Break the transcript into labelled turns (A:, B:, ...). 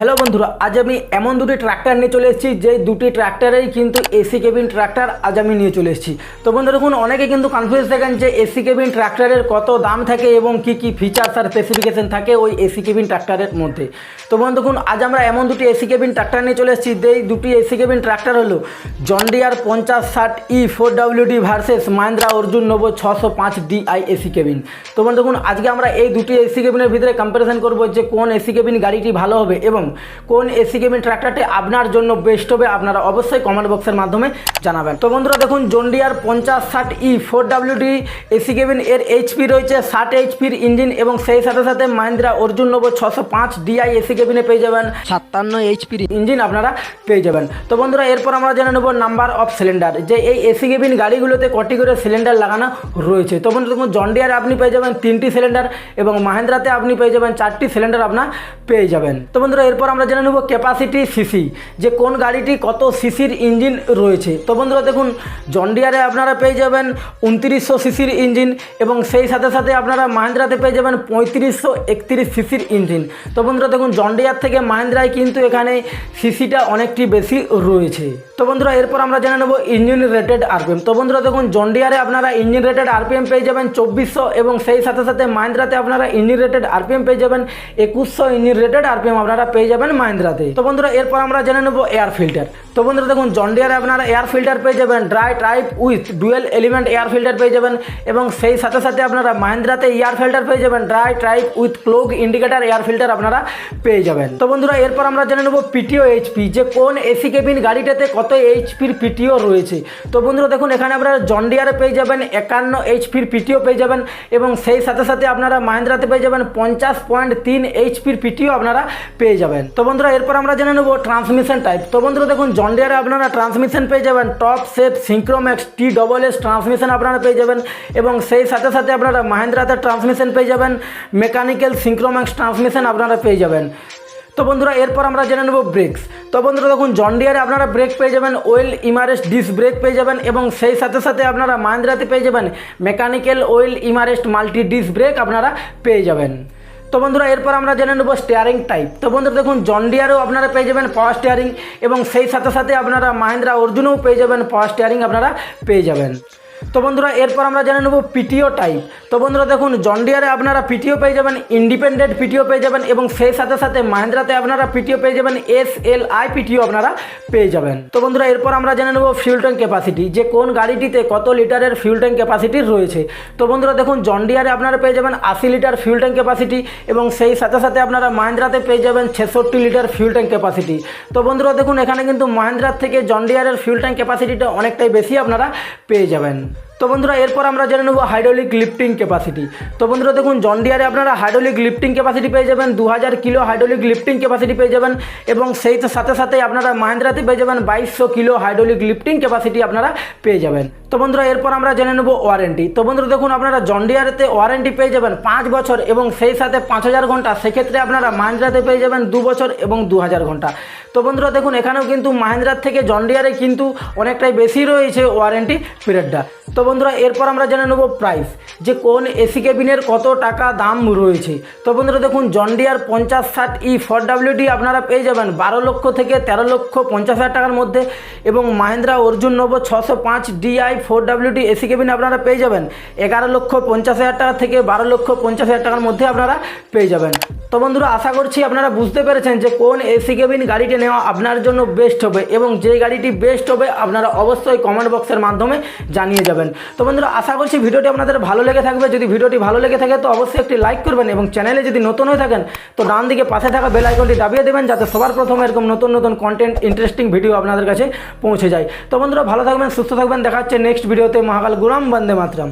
A: Hello বন্ধুরা, আজ আমি এমন দুটি ট্র্যাক্টর নিয়ে চলে এসেছি যে দুটি ট্র্যাক্টরেই কিন্তু এসি কেবিন ট্র্যাক্টর আজ আমি নিয়ে চলে এসেছি। তো বন্ধুরা, দেখুন, অনেকে কিন্তু কনফিউজ থাকেন যে এসি কেবিন ট্র্যাক্টরের কত দাম থাকে এবং কি কি ফিচার্স আর স্পেসিফিকেশন থাকে ওই এসি কেবিন ট্র্যাক্টরের মধ্যে। তো বন্ধু দেখুন, আজ আমরা এমন দুটি এসি কেবিন ট্র্যাক্টর নিয়ে চলে এসেছি, যেই দুটি এসি কেবিন ট্র্যাক্টর হলো জন্ডিয়ার পঞ্চাশ ষাট E four WD versus Mahindra Arjun Novo ছশো পাঁচ ডিআই এসি কেবিন তো বন্ধু দেখুন, আজকে আমরা এই দুটি এসি কেবিনের ভিতরে কম্পারিজন করব যে কোন এসি কেবিন গাড়িটি ভালো হবে এবং কোন এসি কেবিন ট্র্যাক্টরটি আপনার জন্য বেস্ট হবে আপনারা অবশ্যই কমেন্ট বক্সের মাধ্যমে জানাবেন। তো বন্ধুরা দেখুন জন্ডিয়ার পঞ্চাশ ষাট E four WD AC cabin এর এইচপি রয়েছে, ষাট এইচপির ইঞ্জিন এবং সেই সাথে সাথে মাহিন্দ্রা অর্জুন নবো ছশো পাঁচ ডিআই এসি কেবিনে পেয়ে যাবেন। সাতান্ন এইচপির ইঞ্জিন আপনারা পেয়ে যাবেন। তো বন্ধুরা, এরপর আমরা জেনে নেব নাম্বার অফ সিলিন্ডার যে এই এসি কেবিন গাড়িগুলোতে কটি করে সিলিন্ডার লাগানো রয়েছে। তো বন্ধুরা দেখুন জন্ডিয়ারে আপনি পেয়ে যাবেন তিনটি সিলিন্ডার এবং মাহিন্দ্রাতে আপনি পেয়ে যাবেন চারটি সিলিন্ডার আপনার পেয়ে যাবেন। তো বন্ধুরা এরপর আমরা জেনে নেব ক্যাপাসিটি সিসি যে কোন গাড়িটি কত সিসির ইঞ্জিন রয়েছে। তো বন্ধুরা দেখুন জন্ডিয়ারে আপনারা পেয়ে যাবেন উনত্রিশশো সিসির ইঞ্জিন এবং সেই সাথে সাথে আপনারা মাহিন্দ্রাতে পেয়ে যাবেন পঁয়ত্রিশশো একত্রিশ সিসির ইঞ্জিন তো বন্ধুরা দেখুন জন্ডিয়ার থেকে মাহিন্দ্রায় কিন্তু এখানে সিসিটা অনেকটি বেশি রয়েছে। তো বন্ধুরা, এরপর আমরা জেনে নেব ইঞ্জিন রেটেড আরপিএম তো বন্ধুরা দেখুন জন্ডিয়ারে আপনারা ইঞ্জিন রেটেড আরপিএম পেয়ে যাবেন চব্বিশশো এবং সেই সাথে সাথে মাহিন্দ্রাতে আপনারা ইঞ্জিন রেটেড আরপিএম পেয়ে যাবেন একুশশো ইঞ্জিন রেটেড আরপিএম আপনারা পেয়ে যাবেন মাহিন্দ্রাতে। তো বন্ধুরা, এরপর আমরা জেনে নেব এয়ার ফিল্টার তো বন্ধুরা, দেখুন জন্ডিয়ারে আপনারা এয়ার ফিল্টার পেয়ে যাবেন dry type with dual element air filter পেয়ে যাবেন, এবং সেই সাথে সাথে আপনারা মাহিন্দ্রাতে এয়ার ফিল্টার পেয়ে যাবেন dry type with clog indicator air filter আপনারা পেয়ে যাবেন। তো বন্ধুরা, এরপর আমরা জেনে নেব পিটিও এইচপি যে কোন এসি কেবিন গাড়িটাতে কত এইচপির পিটিও রয়েছে। তো বন্ধুরা, দেখুন, এখানে আপনারা জন্ডিয়ারে পেয়ে যাবেন, একান্ন এইচপির পিটিও পেয়ে যাবেন, এবং সেই সাথে সাথে আপনারা মাহিন্দ্রাতে পেয়ে যাবেন পঞ্চাশ পয়েন্ট তিন এইচপির পিটিও আপনারা পেয়ে যাবেন। তো বন্ধুরা, এরপর আমরা জেনে নেব ট্রান্সমিশন টাইপ তো বন্ধুরা, দেখুন জন্ডিয়ারে আপনারা ট্রান্সমিশন পেয়ে যাবেন। Top shaft synchromesh T double S transmission আপনারা পেয়ে যাবেন। এবং সেই সাথে সাথে আপনারা মাহেন্দ্রাতে ট্রান্সমিশন পেয়ে যাবেন। মেকানিক্যাল সিঙ্ক্রোম্যাক্স ট্রান্সমিশন আপনারা পেয়ে যাবেন। তো বন্ধুরা, এরপর আমরা জেনে নেব ব্রেকস তো বন্ধুরা, দেখুন জন্ডিয়ারে আপনারা ব্রেক পেয়ে যাবেন। ওয়েল ইমারেস্ট ডিস ব্রেক পেয়ে যাবেন। এবং সেই সাথে সাথে আপনারা মাহেন্দ্রাতে পেয়ে যাবেন। Mechanical oil immersed multi disc brake আপনারা পেয়ে যাবেন। তো বন্ধুরা, এরপর আমরা জেনে নেব স্টিয়ারিং টাইপ তো বন্ধুরা, দেখুন ডিয়ারও আপনারা পেয়ে যাবেন পাওয়ার স্টিয়ারিং এবং সেই সাথে সাথে আপনারা মাহিন্দ্রা অর্জুনও পেয়ে যাবেন পাওয়ার স্টিয়ারিং আপনারা পেয়ে যাবেন। তো বন্ধুরা, এরপর আমরা জেনে নেব পিটিও টাইপ তো বন্ধুরা, দেখুন জন্ডিয়ারে আপনারা পিটিও পেয়ে যাবেন ইন্ডিপেন্ডেন্ট পিটিও পেয়ে যাবেন, এবং সেই সাথে সাথে মাহেন্দ্রাতে আপনারা পিটিও পেয়ে যাবেন এস এল আই পিটিও আপনারা পেয়ে যাবেন। তো বন্ধুরা, এরপর আমরা জেনে নেব ফিউল ট্যাঙ্ক ক্যাপাসিটি যে কোন গাড়িটিতে কত লিটারের ফিউল ট্যাঙ্ক ক্যাপাসিটি রয়েছে। তো বন্ধুরা, দেখুন জন্ডিয়ারে আপনারা পেয়ে যাবেন আশি লিটার ফিউল ট্যাঙ্ক ক্যাপাসিটি এবং সেই সাথে সাথে আপনারা মাহেন্দ্রাতে পেয়ে যাবেন ছেষট্টি লিটার ফিউল ট্যাঙ্ক ক্যাপাসিটি তো বন্ধুরা, দেখুন, এখানে কিন্তু মাহেন্দ্রার থেকে জন্ডিয়ারের ফিউল ট্যাঙ্ক ক্যাপাসিটিটা অনেকটাই বেশি আপনারা পেয়ে যাবেন। Amen. তো বন্ধুরা, এরপর আমরা জেনে নেব হাইড্রোলিক লিফটিং ক্যাপাসিটি তো বন্ধুরা, দেখুন জন্ডিয়ারে আপনারা হাইড্রোলিক লিফটিং ক্যাপাসিটি পেয়ে যাবেন দু হাজার কিলো হাইড্রোলিক লিফটিং ক্যাপাসিটি পেয়ে যাবেন, এবং সেই সাথে সাথে আপনারা মাহেন্দ্রাতে পেয়ে যাবেন বাইশশো কিলো হাইড্রোলিক লিফটিং ক্যাপাসিটি আপনারা পেয়ে যাবেন। তো বন্ধুরা, এরপর আমরা জেনে নেব ওয়ারেন্টি তো বন্ধুরা, দেখুন, আপনারা জন্ডিয়ারেতে ওয়ারেন্টি পেয়ে যাবেন পাঁচ বছর এবং সেই সাথে পাঁচ হাজার ঘণ্টা। সেক্ষেত্রে আপনারা মাহেন্দ্রাতে পেয়ে যাবেন দু বছর এবং দু হাজার ঘণ্টা। তো বন্ধুরা, দেখুন, এখানেও কিন্তু মাহেন্দ্রার থেকে জন্ডিয়ারে কিন্তু অনেকটাই বেশি রয়েছে ওয়ারেন্টি পিরিয়ডটা তো বন্ধুরা, এরপর আমরা জেনে নেব প্রাইস যে কোন এসি কেবিনের কত টাকা দাম রয়েছে। তো বন্ধুরা, দেখুন জন্ডিয়ার পঞ্চাশ ষাট ই ফোর ডাব্লিউডি আপনারা পেয়ে যাবেন বারো লক্ষ থেকে তেরো লক্ষ পঞ্চাশ হাজার টাকার মধ্যে এবং মাহেন্দ্রা অর্জুন নব ছশো পাঁচ DI four WD AC cabin আপনারা পেয়ে যাবেন এগারো লক্ষ পঞ্চাশ হাজার টাকা থেকে বারো লক্ষ পঞ্চাশ হাজার টাকার মধ্যে আপনারা পেয়ে যাবেন। তো বন্ধুরা, আশা করছি আপনারা বুঝতে পেরেছেন যে কোন এসি কেবিন গাড়িটি নেওয়া আপনার জন্য বেস্ট হবে এবং যে গাড়িটি বেস্ট হবে আপনারা অবশ্যই কমেন্ট বক্সের মাধ্যমে জানিয়ে যাবেন। তো বন্ধুরা, আশা করছি ভিডিওটি আপনাদের ভালো লেগে থাকবে। যদি ভিডিওটি ভালো লেগে থাকে তো অবশ্যই একটি লাইক করবেন এবং চ্যানেলে যদি নতুন হয়ে থাকেন তো ডান দিকে পাশে থাকা বেল আইকনটি দাবিয়ে দেবেন যাতে সবার প্রথমে এরকম নতুন নতুন কন্টেন্ট ইন্টারেস্টিং ভিডিও আপনাদের কাছে পৌঁছে যায়। তো বন্ধুরা, ভালো থাকবেন, সুস্থ থাকবেন। দেখা হচ্ছে নেক্সট ভিডিওতে মহাকাল গুরাম, বন্দে মাতরম।